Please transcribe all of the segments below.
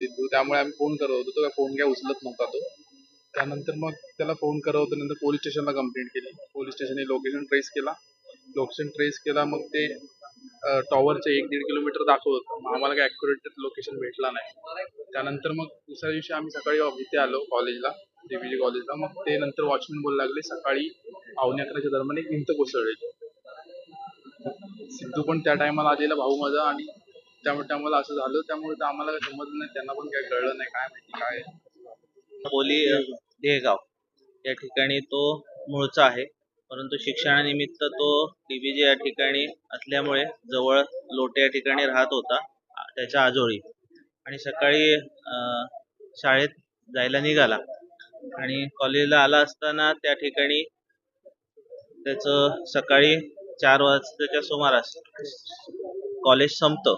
सिद्धू त्यामुळे आम्ही फोन करत होतो. तो काय फोन काय उचलत नव्हता तो. त्यानंतर मग त्याला फोन करत होतो. नंतर पोलीस स्टेशनला कंप्लेंट केली. पोलीस स्टेशनने लोकेशन ट्रेस केला. लोकेशन ट्रेस केला. मग ते टॉवरचे एक दीड किलोमीटर दाखवत होतं. मग आम्हाला काय ॲक्युरेट लोकेशन भेटला नाही. त्यानंतर मग दुसऱ्या दिवशी आम्ही सकाळी इथे आलो कॉलेजला डीबीजी कॉलेजला मग ते नंतर वॉचमॅन बोलू लागले. सकाळी पावणे अकराच्या दरम्यान एक भिंत कोसळली. सिद्धू पण त्या टायमाला आलेला भाऊ माझा आणि त्यामुळे त्यामुळे असं झालं. त्यामुळे आम्हाला काही समजलं नाही. त्यांना पण काही कळलं नाही. काय माहिती काय बोली देहगाव या ठिकाणी तो मूळचा आहे. परंतु शिक्षणानिमित्त तो डीबीजे या ठिकाणी असल्यामुळे जवळ लोटे या ठिकाणी राहत होता त्याच्या आजोळी. आणि सकाळी शाळेत जायला निघाला. आणि कॉलेजला आला असताना त्या ठिकाणी त्याचं सकाळी चार वाजताच्या सुमारास कॉलेज संपतं.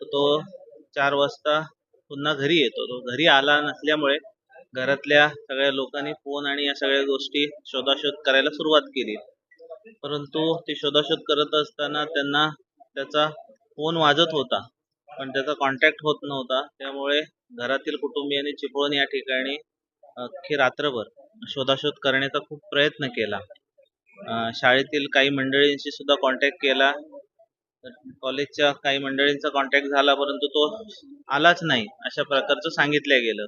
तर तो चार वाजता पुन्हा घरी येतो. तो घरी आला नसल्यामुळे घरातल्या सगळ्या लोकांनी फोन आणि या सगळ्या गोष्टी शोधाशोध करायला सुरुवात केली. परंतु ते शोधाशोध करत असताना त्यांना त्याचा फोन वाजत होता. पण त्याचा कॉन्टॅक्ट होत नव्हता. त्यामुळे घरातील कुटुंबियांनी चिपळून या ठिकाणी अख्खी रात्रभर शोधाशोध करण्याचा खूप प्रयत्न केला. शाळेतील काही मंडळींशी सुद्धा कॉन्टॅक्ट केला. कॉलेजच्या काही मंडळींचा कॉन्टॅक्ट झाला परंतु तो आलाच नाही अशा प्रकारचं सांगितलं गेलं.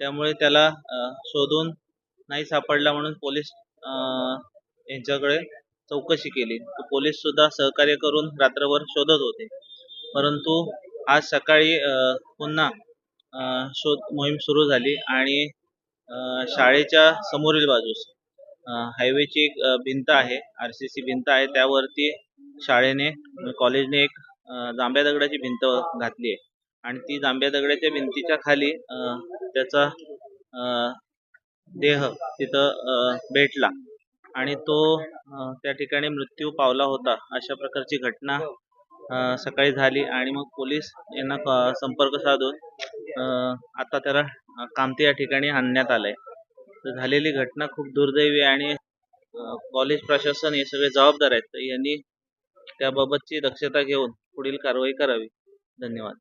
त्यामुळे त्याला शोधून नाही सापडला म्हणून पोलीस यांच्याकडे चौकशी केली. तो पोलीस सुद्धा सहकार्य करून रात्रभर शोधत होते. परंतु आज सकाळी पुन्हा शोध मोहीम सुरू झाली आणि शाळेच्या समोरील बाजूस हायवेची एक भिंत आहे आर सी सी भिंत आहे त्यावरती शाळेने कॉलेजने एक जांभ्या दगडाची भिंत घातली आहे. आणि ती जांभ्या दगडाच्या भिंतीच्या खाली त्याचा देह तिथं भेटला. आणि तो त्या ठिकाणी मृत्यू पावला होता. अशा प्रकारची घटना सकाळी झाली आणि मग पोलीस यांना संपर्क साधून आता त्याला कामती या ठिकाणी आणण्यात आलंय. तर झालेली घटना खूप दुर्दैवी आणि कॉलेज प्रशासन हे सगळे जबाबदार आहेत. यांनी त्याबाबतची दक्षता घेऊन पुढील कारवाई करावी. धन्यवाद.